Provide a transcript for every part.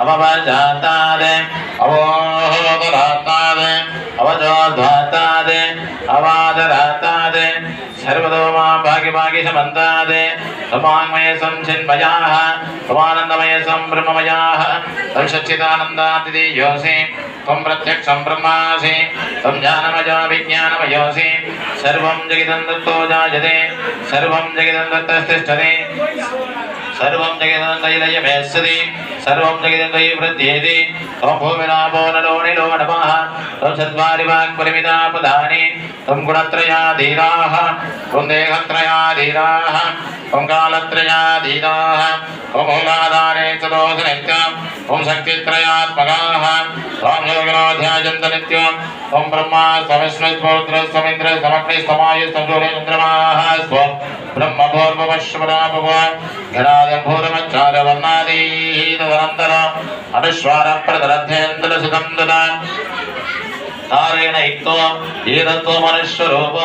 अवजातादे अवोदरातादे अवजोध्वातादे अवादरातादे सर्वदोमा भाग्य भाग्य समन्तादे समान्मय संचिन्मयाः समानन्दमय सम्भ्रममयाः तक्षचिदानन्दातिथि योऽसि त्वं प्रत्यक्षं ब्रह्मासि त्वं ज्ञानमजा विज्ञानमयोऽसि सर्वं जगिदं दत्तो जायते सर्वं जगिदं दत्तस्तिष्ठते सर्वं जगिदं दैलयमेस्सति సర్వం జగదంతై వృద్ధేది త్వం భూమినామో నలోని నో నమః త్వం చత్వారి వాక్పరిమితా పదాని త్వం గుణత్రయాధీరాः త్వం దేహత్రయాధీరాः త్వం కాలత్రయాధీరాः త్వం మూలాధారే చదోధనిత్యం త్వం శక్తిత్రయాత్మకాः త్వం యోగనాధ్యాయంత నిత్యం త్వం బ్రహ్మ సమస్మ స్మరుద్ర సమింద్ర సమగ్ని సమాయ సంసూర్య చంద్రమాः స్వం బ్రహ్మభూర్వమశ్వరాభవ ఘనాదంభూరమచ్చారవర్ణాదీదో వనందన అవిశ్వార ప్రదరధ్యేంద్ర సుఖం దదాం కారేణ యుక్తో ఏదత్వ మనుష్య రూప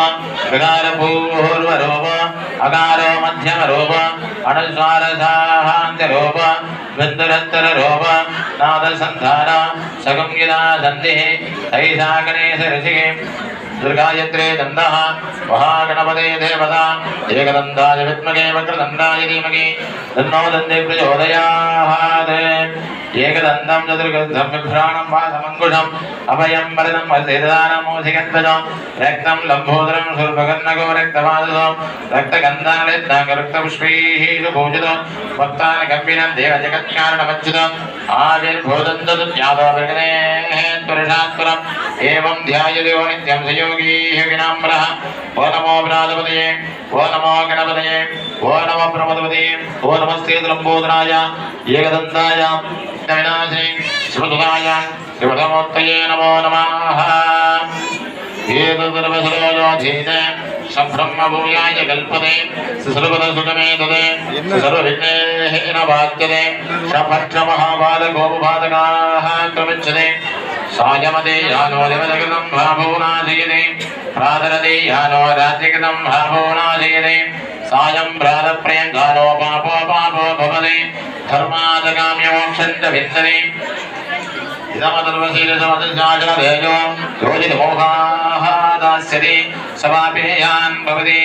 వికార పూర్వ రూప దుర్గాయత్రే దండ మహాగణపదే దేవత ఏకదండాయ విద్మగే వక్రదండాయ ధీమగే దండో దండే ప్రచోదయాత్ ఏకదండం చతుర్గంధం విభ్రాణం వాసమంకుషం అభయం వరదం వసేదానమోధిగంధజం రక్తం లంబోదరం సుర్భగన్నగో రక్తపాదం రక్తగంధాలయత్నాకరక్తపుష్పైః పూజితం భక్తాన గంభీరం దేవ జగత్కారణమచ్యుతం ఆవిర్భూతం తదు యాదవ విఘ్నే త్వరిషాత్పురం ఏం ధ్యాయతో నిత్యం సయో योगीः विनाम्रः ओ नमो विनादपदये ओ नमो गणपदये ओ नम प्रमदपदये ओ नमस्ते लम्बोदराय एकदन्ताय विनाशे स्मृताय शिवसमूर्तये नमो नमः एतद्सर्वसरोधीते सब्रह्मभूयाय कल्पते सुसर्वदसुखमे ददे सर्वविघ्नेः न बाध्यते सपक्षमहाबालगोपबाधकाः क्रमिच्छते సాయమదే యానో దేవదగతం భావోనాధీనే ప్రాదరదే యానో రాత్రికతం భావోనాధీనే సాయం ప్రాత ప్రియంగానో పాపో పాపో భవదే ధర్మాదగామ్యమోక్షంత విత్తనే ఇదమతర్వశీలసమతజాజరేజో యోజితమోహాదాస్యతి సమాపేయాన్ భవతి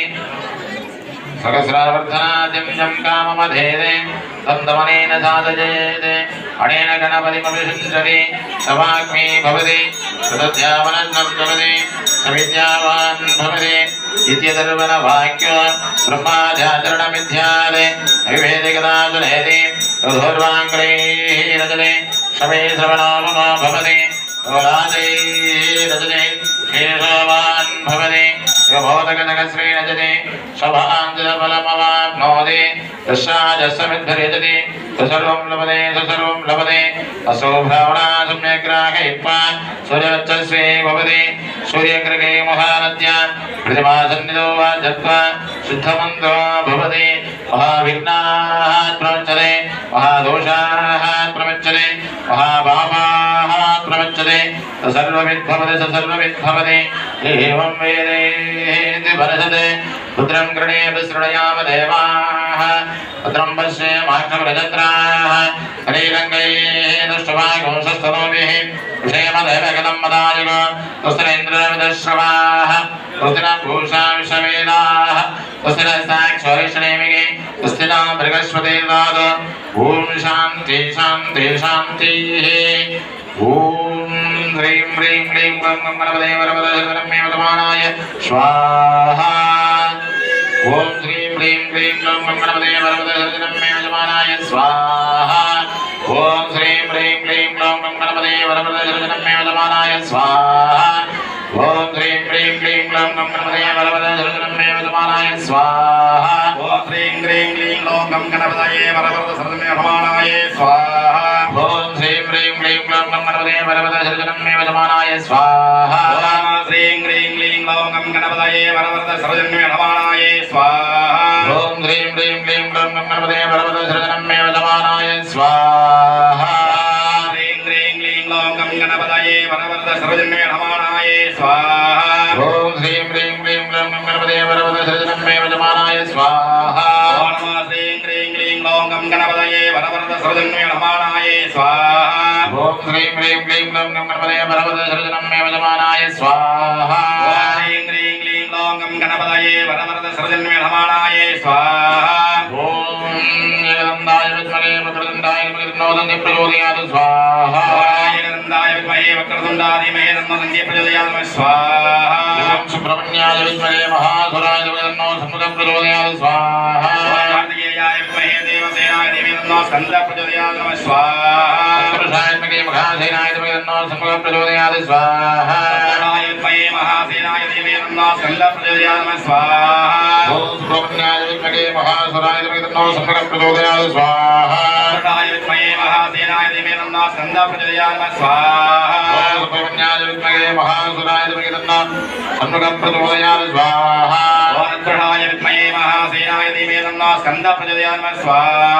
సహస్రావర్ధనాదిమ్యం కామమధేదే తందమనేన సాధయేత్ అనేన గణపతిమభిషించతి సమాగ్మీ భవతి సతధ్యావనం భవతి సమిద్యావాన్ భవతి ఇత్యతర్వన వాక్య బ్రహ్మాచాచరణ మిథ్యాలే అవిభేది కదాచలేది రథోర్వాంగ్రైరజనే శమే శ్రవణామమా భవతి రజనే శేషవా स्वबोधगनगश्रीनजति स्वभाञ्जलफलमवाप्नोति तस्याजस्समिद्धरिजति ससर्वं लभते ससर्वं लभते असौ भ्रावणा सम्यक् ग्राहयित्वा सूर्यवच्चस्वे भवति सूर्यकृगे महानद्या प्रतिमासन्निधो वा जत्वा शुद्धमन्त्रो भवति महाविघ्नाः प्रमुच्यते महादोषाः प्रमुच्यते महापापाः प्रवच्यते सर्वविद्भवति स सर्वविद्भवति एवं वेदेति भरसत् पुत्रं गृणेऽपि सृणयाम देवाः पुत्रं पश्येमाक्षमृजत्राः हरीरङ्गैः दुष्टभागोंसस्तनोभिः क्षेमदेवगतं मदायुग तुस्तरेन्द्रविदश्रवाः तुस्तिन भूषा विषवेदाः तुस्तिन ॐ शान्ति शान्ति शान्तिः ॐ ह्रीं ह्रीं क्लीं वरवरमाणाय स्वाहा ॐ ह्रीं ह्रीं क्लीं वरवरमाणाय स्वाहा ॐ ह्रीं ह्रीं क्लीं वरवरमाणाय स्वाहा ॐ ह्रीं ह्रीं क्लीं वरवरमाणाय स्वाहा ॐ ह्रीं ह्रीं क्लीं गणपतये वरवरमाणाय स्वाहा ॐ वरवदशनमेवमानाय स्वाहा श्रीं ह्रीं क्लीं लौङ्गं गणपतये वरवरद सर्वजन्मेणमानाय स्वाहा ॐ ह्रीं ह्रीं क्लीं लौङ्गं गणपतये वरवरद सर्वजन्मेवमानाय स्वाहा ह्रीं ह्रीं क्लीं लौङ्गं गणपतये वरवरद सर्वजन्मेणमानाय स्वाहा ॐ ह्रीं ह्रीं क्लीं लौङ्गं गणपतये वरवरद सर्वजन्मेवमानाय स्वाहा ॐ नमः श्री ॐ गं गणपतये वरवरदसृजन्मे नमानाय स्वाहा ॐ श्रीं ह्रीं क्लीं गं गं गणपतये वरवरदसृजनमे वजमानाय स्वाहा ह्रीं ह्रीं क्लीं गं गं गणपतये वरवरदसृजन्मे नमानाय स्वाहा ॐ जगदन्दाय विद्महे वक्रतुण्डाय नमस्तुनोदन्ति प्रचोदयात् स्वाहा जगदन्दाय विद्महे वक्रतुण्डादिमहे नमस्तुनोदन्ति प्रचोदयात् स्वाहा ॐ सुब्रह्मण्याय विद्महे महासुराय नमस्तुनोदन्ति प्रचोदयात् स्वाहा कार्तिकेयाय ദേവേനായ ദേവേന്നോ സ്കന്ധ പ്രചോദയാമ സ്വാഹാമകേ മഹാസേനായ ദേവേന്നോ സമൂഹ പ്രചോദയാത സ്വാഹായത്മയേ മഹാസേനായ ദേവേന്നോ സ്കന്ധ പ്രചോദയാമ സ്വാഹാമകേ മഹാസുരായ ദേവേന്നോ സമൂഹ പ്രചോദയാത സ്വാഹായത്മയേ മഹാസേനായ ദേവേന്നോ സ്കന്ധ പ്രചോദയാമ സ്വാഹാമകേ മഹാസുരായ ദേവേന്നോ സമൂഹ പ്രചോദയാത സ്വാഹായ വിദ്മയേ മഹാസേനായ ദേവേന്നോ സ്കന്ധ പ്രചോദയാമ സ്വാഹ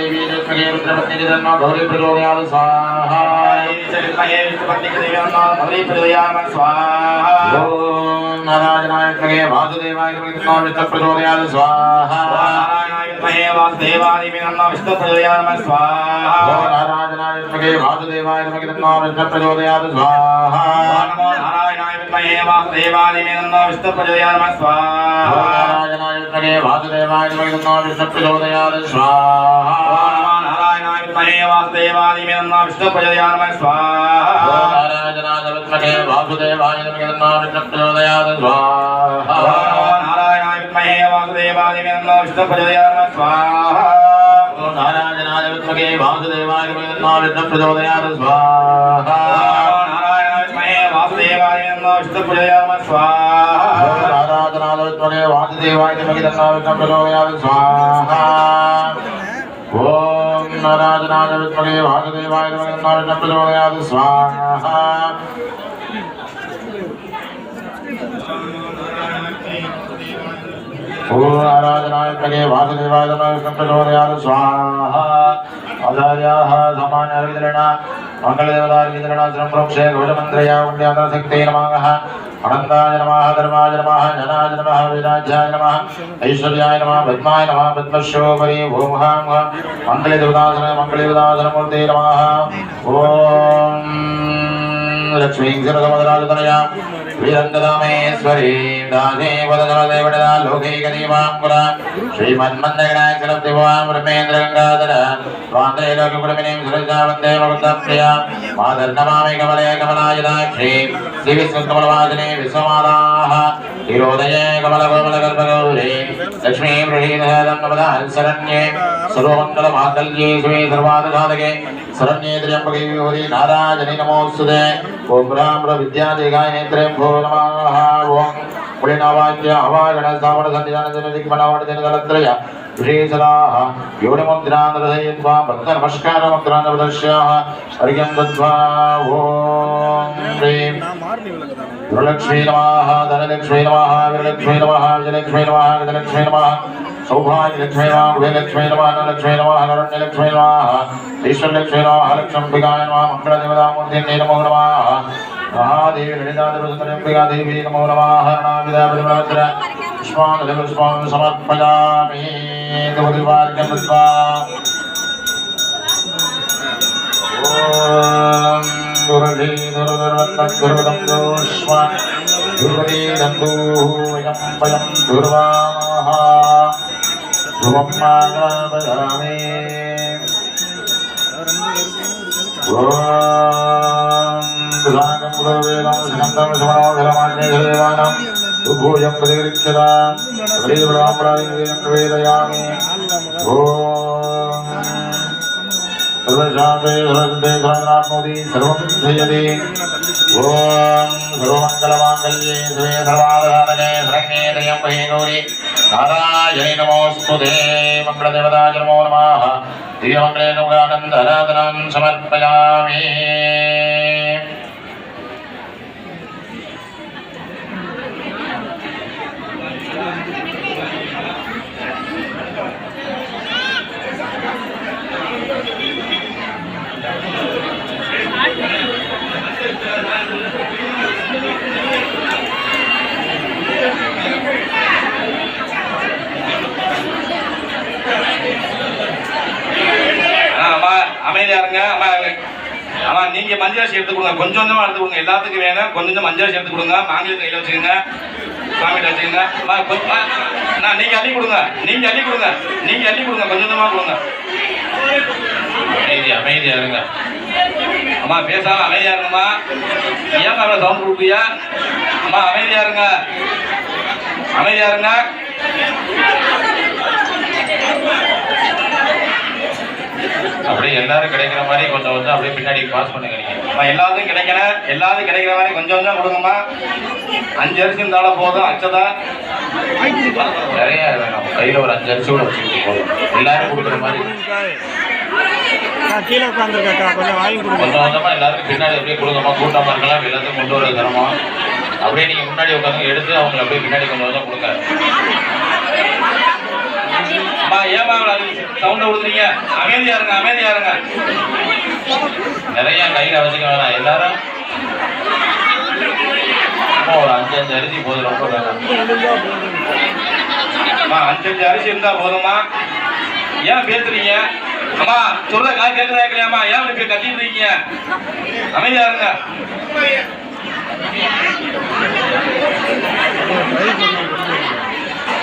దేవీ లక్ష్మీ రుద్రపతి ధర్మ గౌరీ ప్రజోగయాలు స్వాహారాజనాయకమే వాసుదేవాయ విష్ణు ప్రజోగయాలు స్వాహారాజనాయకమే వాసుదేవాది విష్ణు ప్రజోగయాలు స్వాహారాజనాయకమే వాసుదేవాయ విష్ణు ప్రజోగయాలు స్వాహా वासुदेवाय विद्महे वासुदेवादिवेदनो विष्णुप्रचोदयाय नमः स्वाहा नारायणाय विद्महे वासुदेवाय विद्मनो विष्णुप्रचोदयाय स्वाहा नारायणाय विद्महे वासुदेवादिवेदनो विष्णुप्रचोदयाय नमः स्वाहा नारायणाय विद्महे वासुदेवाय विद्मनो विष्णुप्रचोदयाय स्वाहा नारायणाय विद्महे वासुदेवादिवेदनो विष्णुप्रचोदयाय नमः स्वाहा नारायणाय विद्महे वासुदेवाय विद्मनो विष्णुप्रचोदयाय स्वाहा ఆరాధనాలత్వనే వాసుదేవాయమగిదన్నావిఘ్నప్రలోయామి స్వాహా ఓం నరాజనాయ విద్మగే వాసుదేవాయమగిదన్నావిఘ్నప్రలోయామి స్వాహా ఓం ఆరాధనాయ విద్మగే వాసుదేవాయమగిదన్నావిఘ్నప్రలోయామి స్వాహా ఆచార్యాः సామాన్యార్విదరణ మంగళదేవతార్విదరణ శ్రమప్రోక్షే గౌరమంత్రయా ఉండ్యాతరశక్తే నమాగः అనందాయ నమః ధర్మాయ నమః జనాయ నమః విరాజ్యాయ నమః ఐశ్వర్యాయ నమః పద్మాయ నమః పద్మశోపరి ఓంహాం మంగళదేవతాసన మంగళదేవతాసనమూర్తే నమః లోకైకదేవాంగుల శ్రీమన్మందగణాచలబ్దివామృమేంద్రగంగాధర స్వాంతేలోకపురమినీం సురజావందే వృద్ధప్రియ మాదర్నమామి కమలే కమలాయుధాక్షి శ్రీవిశ్వకమలవాసిని విశ్వమాదాః తిరోదయే కమలకోమలగర్భగౌరీ లక్ష్మీం హృదీధరన్నపద హంసరణ్యే సర్వమంగళ మాంగళ్యే శివే సర్వాదసాధకే శరణ్యే త్ర్యంబకే విహరి నారాజని నమోస్తుతే ఓం ಕುಳಿನಾವಾಕ್ಯ ಹವಾಗಣ ಸ್ಥಾಪನ ಸನ್ನಿಧಾನದಲ್ಲಿ ದಿಗ್ಮಣವಾಡಿದ ತಲತ್ರಯ ವಿಶೇಷರಾಹ ಯೋನಿ ಮಂತ್ರಾನ್ ರಥಯತ್ವಾ ಭಕ್ತ ನಮಸ್ಕಾರ ಮಂತ್ರಾನ್ ಪ್ರದರ್ಶ್ಯಾಹ ಹರಿಯಂ ತದ್ವಾ ಓಂ ಶ್ರೀಂ ಗೃಹಲಕ್ಷ್ಮೀ ನಮಃ ಧನಲಕ್ಷ್ಮೀ ನಮಃ ಗೃಹಲಕ್ಷ್ಮೀ ನಮಃ ವಿಜಯಲಕ್ಷ್ಮೀ ನಮಃ ಗಜಲಕ್ಷ್ಮೀ ನಮಃ సౌభాగ్యలక్ష్మీ నమ గృహలక్ష్మీ నమ ధనలక్ష్మీ నమ హరణ్యలక్ష్మీ నమ ఈశ్వరలక్ష్మీ నమ లక్ష్మీ నమ మంగళదేవతామూర్తి నమో నమ మహాదేవి లలితాదిపురంగా దేవీ నమో నమాహరణామిదాభిర్వాచన పుష్పాను పుష్పాను సమర్పయామి దేవదివార్గం కృత్వా ఓం గురుధీ దుర్వర్తం దుర్వదం దోష్మ దుర్వదీ దందూహూయం వయం దుర్వామః ధ్రువం మాగాపయామి சுதாங்கம் உதவே நம சிகந்தம் சிவனோகிரமாண்யேவானம் பூயம் பிரதிகரிச்சதாம் பிரதிபராமராதிங்கேயம் வேதயாமி ஓம் சர்வசாந்தே சுரந்தே சுரநாத்மோதி சர்வம் செய்யதே ஓம் சர்வமங்கலமாங்கல்யே சிவே சர்வாதாரகே சரங்கே திரியம்பே கௌரி நாராயணி நீங்க மஞ்சள் சேர்த்து கொடுங்க கொஞ்சம் கொஞ்சமா எடுத்து கொடுங்க எல்லாத்துக்கும் வேணும் கொஞ்சம் கொஞ்சம் மஞ்சள் சேர்த்து கொடுங்க மாங்கல் கையில வச்சுக்கோங்க மாமிட்ட வச்சுக்கோங்க நீங்க அள்ளி கொடுங்க நீங்க அள்ளி கொடுங்க நீங்க அள்ளி கொடுங்க கொஞ்சம் கொஞ்சமா கொடுங்க அமைதியா அமைதியா இருங்க அம்மா பேசாம அமைதியா இருங்கம்மா ஏன் அவ்வளவு சவுண்ட் கொடுப்பியா அம்மா அமைதியா இருங்க அமைதியா இருங்க அப்படியே எல்லாரும் கிடைக்கிற மாதிரி கொஞ்சம் கொஞ்சம் அப்படியே பின்னாடி பாஸ் பண்ணுங்க நீங்க எல்லாத்தையும் கிடைக்கல எல்லாத்தையும் கிடைக்கிற மாதிரி கொஞ்சம் கொஞ்சம் கொடுங்கம்மா அஞ்சு அரிசி இருந்தாலும் போதும் அச்சதா நிறைய வேணும் கையில ஒரு அஞ்சு அரிசி கூட வச்சுக்கிட்டு போதும் எல்லாரும் கொடுக்குற மாதிரி கீழே உட்காந்துருக்கா கொஞ்சம் வாங்கி கொஞ்சமா எல்லாருக்கும் பின்னாடி அப்படியே கொடுங்கம்மா கூட்டமா இருக்கலாம் எல்லாத்தையும் கொண்டு வர தரமா அப்படியே நீங்க முன்னாடி உட்காந்து எடுத்து அவங்களை அப்படியே பின்னாடி கொஞ்சம் கொஞ்சம் கொடுங்க அம்மா ஏமா சவுண்ட கொடுத்துறீங்க அமைதியா இருங்க அமைதியா இருங்க நிறைய கையில வச்சுக்க வேணாம் எல்லாரும் ஒரு அஞ்சு அஞ்சு அரிசி போதும் ரொம்ப அம்மா அஞ்சு அஞ்சு அரிசி இருந்தா போதுமா ஏன் பேசுறீங்க அம்மா சொல்ற காய் கேட்கறா இல்லையாமா ஏன் இப்படி கட்டிட்டு இருக்கீங்க அமைதியா இருங்க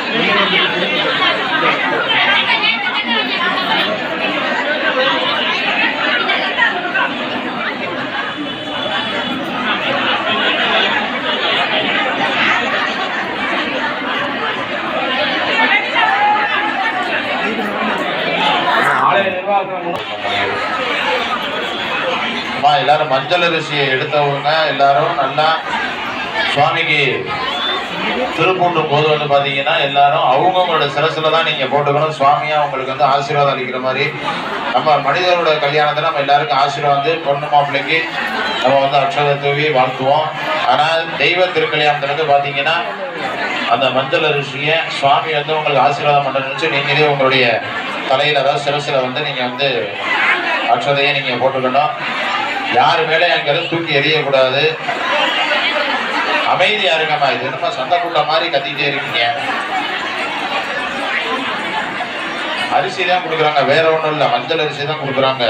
Thank you. எல்லாரும் மஞ்சள் அரிசியை எடுத்த உடனே எல்லாரும் நல்லா சுவாமிக்கு திருப்பூண்டு போது வந்து பார்த்தீங்கன்னா எல்லாரும் அவங்கவுங்களோட சிரசில் தான் நீங்கள் போட்டுக்கணும் சுவாமியாக உங்களுக்கு வந்து ஆசீர்வாதம் அளிக்கிற மாதிரி நம்ம மனிதரோட கல்யாணத்தை நம்ம எல்லாருக்கும் ஆசீர்வாதம் வந்து பொண்ணு மாப்பிள்ளைக்கு நம்ம வந்து அக்ஷதை தூவி வாழ்த்துவோம் ஆனால் தெய்வ திருக்கல்யாணத்தில் இருந்து பார்த்தீங்கன்னா அந்த மஞ்சள் ரிஷியை சுவாமி வந்து உங்களுக்கு ஆசீர்வாதம் பண்ணுறேன்னு நீங்களே உங்களுடைய தலையில் அதாவது சிலசில வந்து நீங்கள் வந்து அக்ஷதையை நீங்கள் போட்டுக்கணும் யார் மேலே எங்கிறது தூக்கி எறியக்கூடாது அமைதியா இருக்கமா இது என்னமா சண்டைக்குள்ள மாதிரி கத்திட்டே இருக்கீங்க அரிசி தான் கொடுக்குறாங்க வேற ஒன்றும் இல்லை மஞ்சள் அரிசி தான் கொடுக்குறாங்க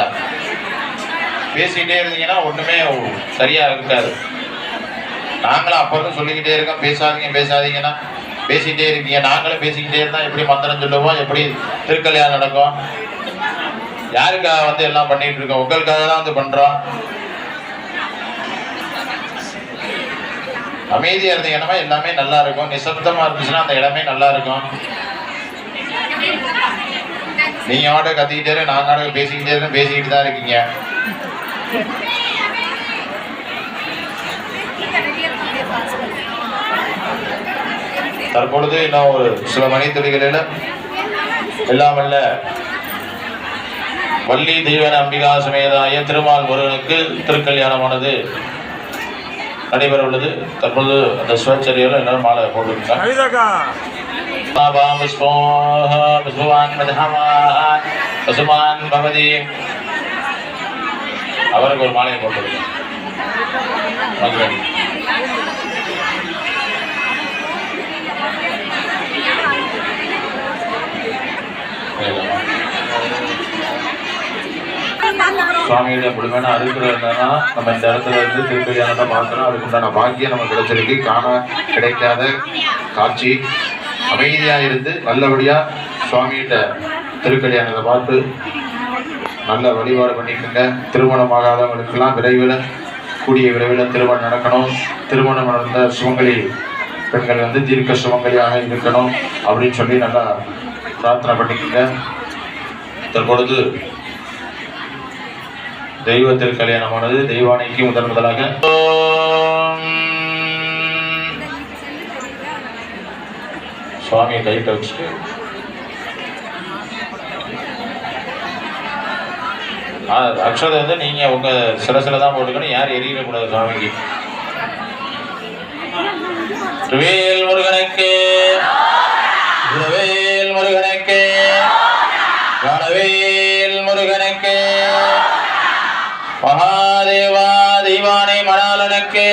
பேசிக்கிட்டே இருந்தீங்கன்னா ஒன்றுமே சரியாக இருக்காது நாங்களும் அப்போதும் சொல்லிக்கிட்டே இருக்கோம் பேசாதீங்க பேசாதீங்கன்னா பேசிக்கிட்டே இருக்கீங்க நாங்களும் பேசிக்கிட்டே இருந்தால் எப்படி மந்திரம் சொல்லுவோம் எப்படி திருக்கல்யாணம் நடக்கும் யாருக்காக வந்து எல்லாம் பண்ணிகிட்டு இருக்கோம் உங்களுக்காக தான் வந்து பண்ணுறோம் அமைதியாக இருந்த இடமா எல்லாமே நல்லா இருக்கும் நிசப்தமாக இருந்துச்சுன்னா அந்த இடமே நல்லா இருக்கும் நீ ஆட கத்திக்கிட்டே நாங்கள் ஆட பேசிக்கிட்டே இருந்து பேசிக்கிட்டு தான் இருக்கீங்க தற்பொழுது இன்னும் ஒரு சில மணித்துளிகளில் எல்லாம் அல்ல வள்ளி தீவன அம்பிகா சமேதாய திருமால் முருகனுக்கு திருக்கல்யாணமானது நடைபெற உள்ளது தற்பொழுது அந்த சுவச்சரியில் எல்லாரும் மாலை போட்டிருக்காங்க அவருக்கு ஒரு மாலையை போட்டுருக்கேன் Thank சுவாமியோட முழுமையான அருகில் என்னன்னா நம்ம இந்த இடத்துல இருந்து திருப்பதியானதை பார்க்கணும் அதுக்குண்டான பாக்கியம் நம்ம கிடைச்சிருக்கு காண கிடைக்காத காட்சி அமைதியாக இருந்து நல்லபடியாக சுவாமியிட்ட திருக்கல்யாணத்தை பார்த்து நல்ல வழிபாடு பண்ணிக்கோங்க திருமணம் ஆகாதவங்களுக்கெல்லாம் விரைவில் கூடிய விரைவில் திருமணம் நடக்கணும் திருமணம் நடந்த சுமங்கலி பெண்கள் வந்து தீர்க்க சுமங்கலியாக இருக்கணும் அப்படின்னு சொல்லி நல்லா பிரார்த்தனை பண்ணிக்கோங்க தற்பொழுது தெய்வத்தில் கல்யாணமானது தெய்வானைக்கு முதன் முதலாக சுவாமி கை வச்சு அக்ஷதை வந்து உங்க சில சில தான் போட்டுக்கணும் யார் கூடாது சுவாமிக்கு வேல் முருகனுக்கு வேல் முருகனுக்கு கனவே மகாதேவா தெய்வானை மணாலனுக்கே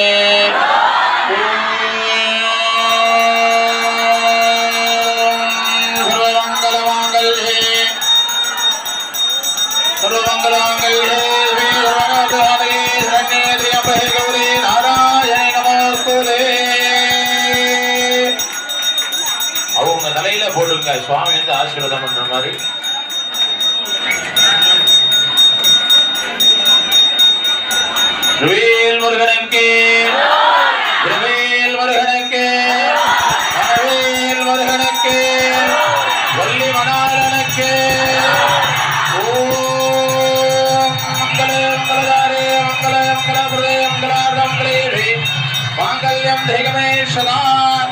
சொன்னார்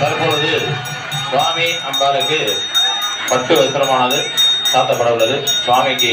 தற்பொழுது சுவாமி அம்பாளுக்கு பட்டு வஸ்திரமானது சாத்தப்பட உள்ளது சுவாமிக்கு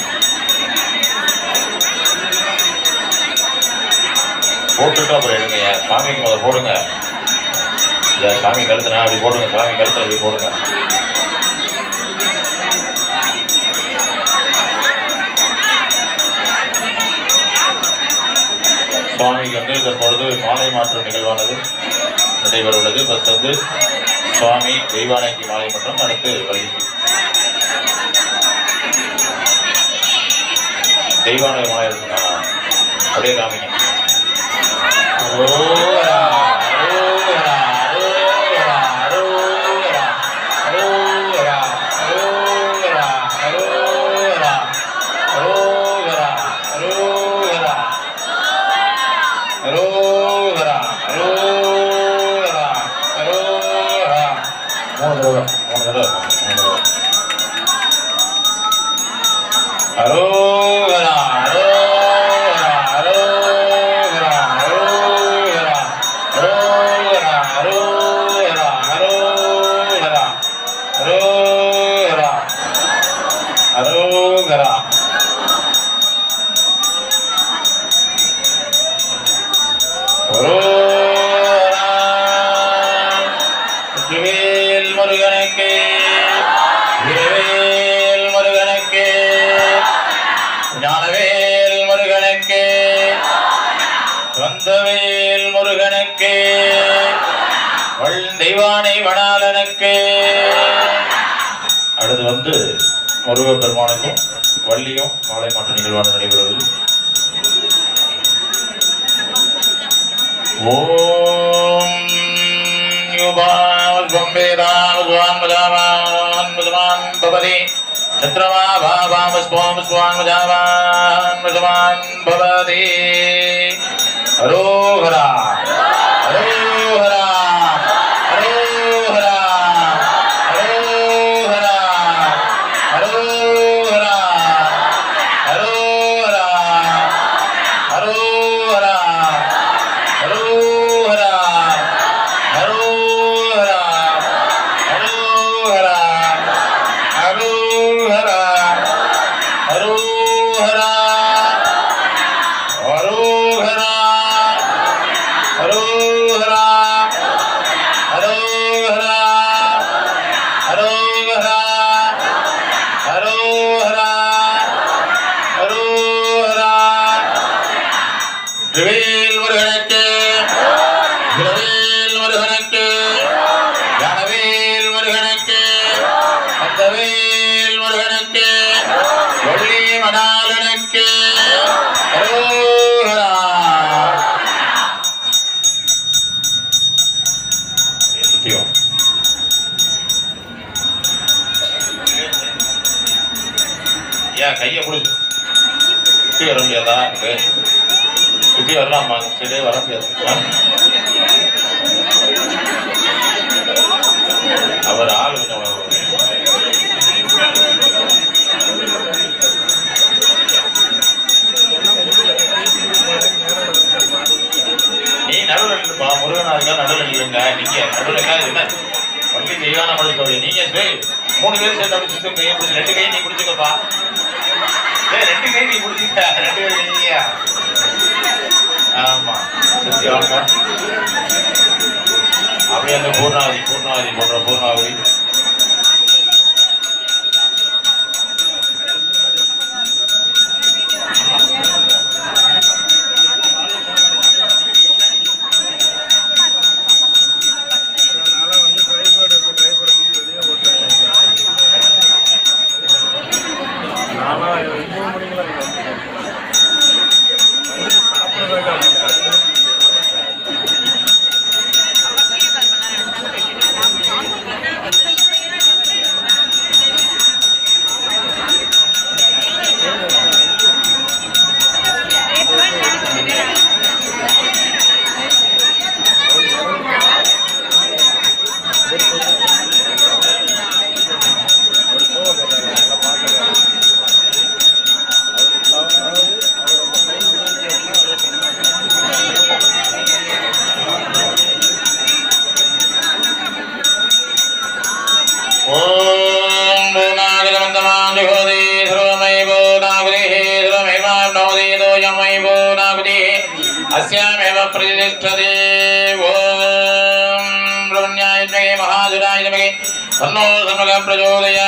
போட்டுட்டு அப்புறம் எடுங்க என் சாமிக்கு முதல்ல போடுங்க இல்லை சாமி கழுத்துனா அப்படி போடுங்க சாமி கழுத்து அப்படி போடுங்க சுவாமி வந்து தற்பொழுது மாலை மாற்றம் நிகழ்வானது நடைபெற உள்ளது பஸ் வந்து சுவாமி தெய்வானைக்கு மாலை மாற்றம் அடுத்து வருகிறது தெய்வானை மாலை அப்படியே காமிங்க Oh. பெருமானை வடாலனுக்கு அடுத்து வந்து முருக பெருமானுக்கும் வள்ளியும் மாலை மாற்ற நிகழ்வான நடைபெறுவது ஓம் யுபால் பாபாம் ஸ்வான் சுற்றி வர முடியாதா எனக்கு சுற்றி வரலாமா சரியே வர முடியாது அவர் ஆள் நீ நடுவில் இருப்பா முருகனா இருக்கா நடுவில் இல்லைங்க நீங்க நடுவில் என்ன வங்கி தெய்வான மனுஷன் நீங்க மூணு பேர் சேர்ந்து அப்படி சுத்தம் ரெண்டு கையும் நீ குடிச்சுக்கப்பா ரெண்டு பேரும் நீ முடிச்சுட்டா ரெண்டு பேரும் இல்லையா ஆமா சுத்தி அப்படியே அந்த பூர்ணாவதி பூர்ணாவதி போன்ற பூர்ணாவதி तन्नो सङ्गः